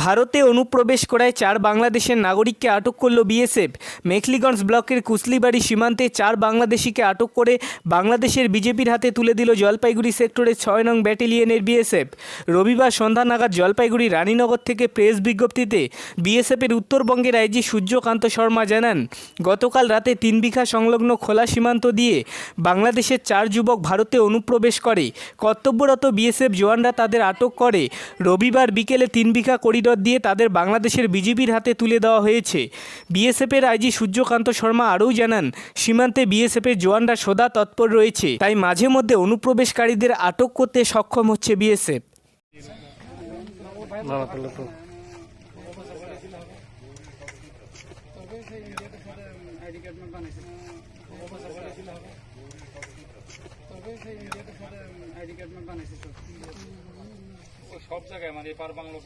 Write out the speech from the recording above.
ভারতে অনুপ্রবেশ করায় চার বাংলাদেশের নাগরিককে আটক করল বিএসএফ। মেখলিগঞ্জ ব্লকের কুসলিবাড়ি সীমান্তে চার বাংলাদেশিকে আটক করে বাংলাদেশের বিজেপির হাতে তুলে দিল জলপাইগুড়ি সেক্টরের ছয় নং ব্যাটালিয়নের বিএসএফ। রবিবার সন্ধ্যা নাগাদ জলপাইগুড়ি রানীনগর থেকে প্রেস বিজ্ঞপ্তিতে বিএসএফের উত্তরবঙ্গের আইজি সূর্যকান্ত শর্মা জানান, গতকাল রাতে তিন বিঘা সংলগ্ন খোলা সীমান্ত দিয়ে বাংলাদেশের চার যুবক ভারতে অনুপ্রবেশ করে। কর্তব্যরত বিএসএফ জওয়ানরা তাদের আটক করে। রবিবার বিকেলে তিন বিঘা করিডর দিয়ে তাদের বাংলাদেশের বিজিবির হাতে তুলে দেওয়া হয়েছে। বিএসএফের আইজি সূর্যকান্ত শর্মা আরও জানান, সীমান্তে বিএসএফের জওয়ানরা সদা তৎপর রয়েছে, তাই মাঝে মধ্যে অনুপ্রবেশকারীদের আটক করতে সক্ষম হচ্ছে বিএসএফ। বাবা তাহলে তো। সব জায়গায় মানে পার বাংলা